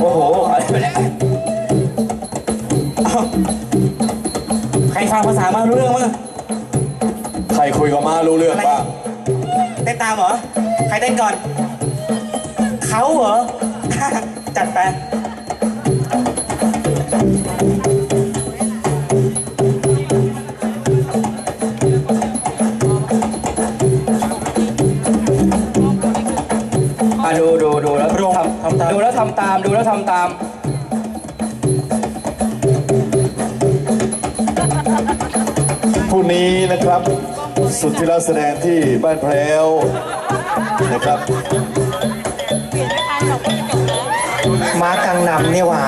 โอ้โหอะไไปเล้วใครฟังภาษามารู้เรื่องมั้งใครคุยกับมารู้เรื่องบ้างเต้นตามเหรอ ใครเต้นก่อน เขาเหรอ จัดไป อะดูดู ทำตามดูแล้วทำตามพรุ่งนี้นะครับสุดที่เราแสดงที่บ้านแพรวนะครับมากังนำเนี่ยว่ะ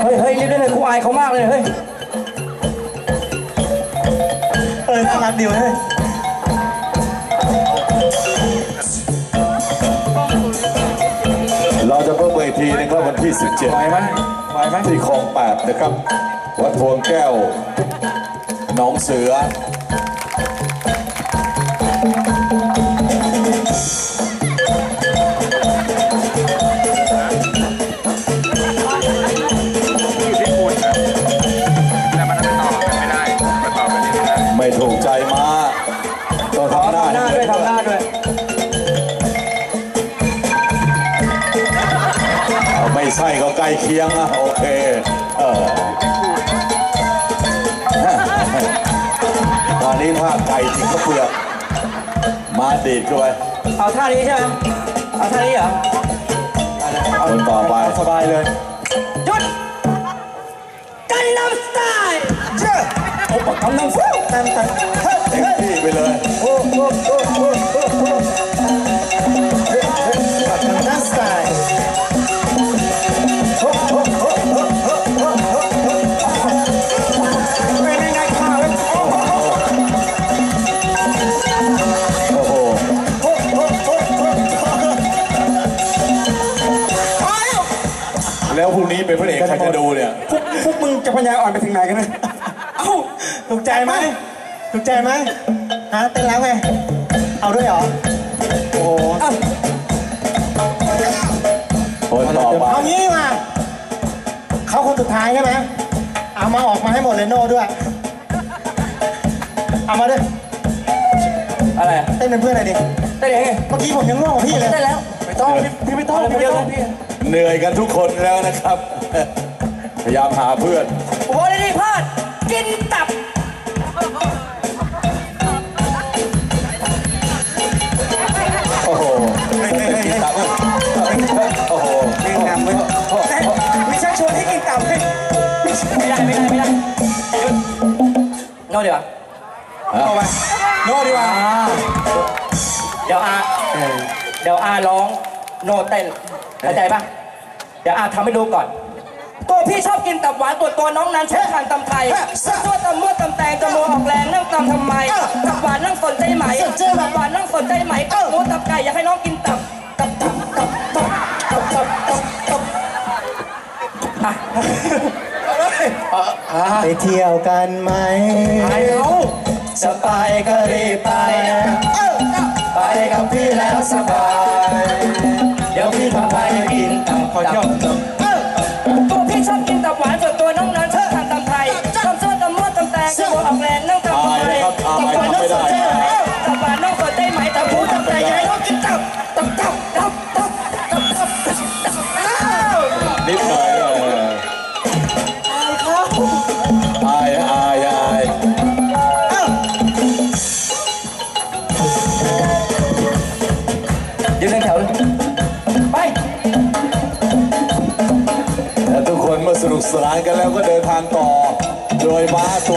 เฮ้ยเฮ้ยรีบได้เลยครูอายเขามากเลยเฮ้ย เออน่ารักดีเว้ยเราจะพบกันอีกทีนะครับวันที่17ไหวไหมไหวไหมที่คลองแปดนะครับ วัดพวงแก้ว หนองเสือ ไม่ได้ไม่ถูกใจมาต้องขอทำหน้าทำหน้าด้วยทำหน้าด้วยเอาไม่ใช่ก็ใกล้เคียงอะโอเคเออตอนนี้ภาพไก่จริงก็เปลือกมาดีดเข้าไปเอาท่านี้ใช่ไหมเอาท่านี้เหรอคนต่อไปสบายเลยหยุดกันนำสไตล์เชื่อโอ้ป กำลังสู้กันกันเต็มที่ไปเลยโอ้โหโอ้โหโอ้โหปัดทางด้านซ้าอ้โชกชกชกชกเกชกแล้วพรุ่งนี้เป็นพระเอกใครจะดูเนี่ยพวกพวกมึงจะพยาอ่อนไปถึงไหนกันเนี่ย ถูกใจไหมถูกใจไหมฮะเต้นแล้วไง เอาด้วยเหรอ โอ้โหเอ้าคนต่อไปเอางี้ดีกว่าเขาคนสุดท้ายใช่ไหมเอามาออกมาให้หมดเลยโน่ด้วย เอามาด้วย อะไรอะเต้นเป็นเพื่อนหน่อยดิได้เลยไงเมื่อกี้ผมยังโง่กว่าพี่เลยได้แล้ว ไม่ต้อง พี่พี่ไม่ต้องเอาพี่เดีไม่ยวต้องพี่เหนื่อยกันทุกคนแล้วนะครับ พยายามหาเพื่อน โอ้โหได้ดีพลาด กินตับ ไม่ได้ไม่ได้ไม่ได้หยุดโน่เดี๋ยวเอาไปโน่ดีกว่าเดี๋ยวอาเดี๋ยวอาร้องโน่เต้นเข้าใจปะเดี๋ยวอาทำให้ดูก่อนตัวพี่ชอบกินตับหวานตัวตัวน้องนั้นชอบทานตำไทยตัวตำมั่วตำแตงจะมัวออกแรงนั่งตำทำไมตับหวานนั่งสนใจไหมตับหวานนั่งสนใจไหมตับหมูตับไก่อยากให้ เที่ยวกันไหม ไปเขาจะไปก็รีบไปไปกับพี่แล้วสบาย แถวเลยไปและทุกคนเมื่อสนุกสนานกันแล้วก็เดินทางต่อ โดยม้าตัว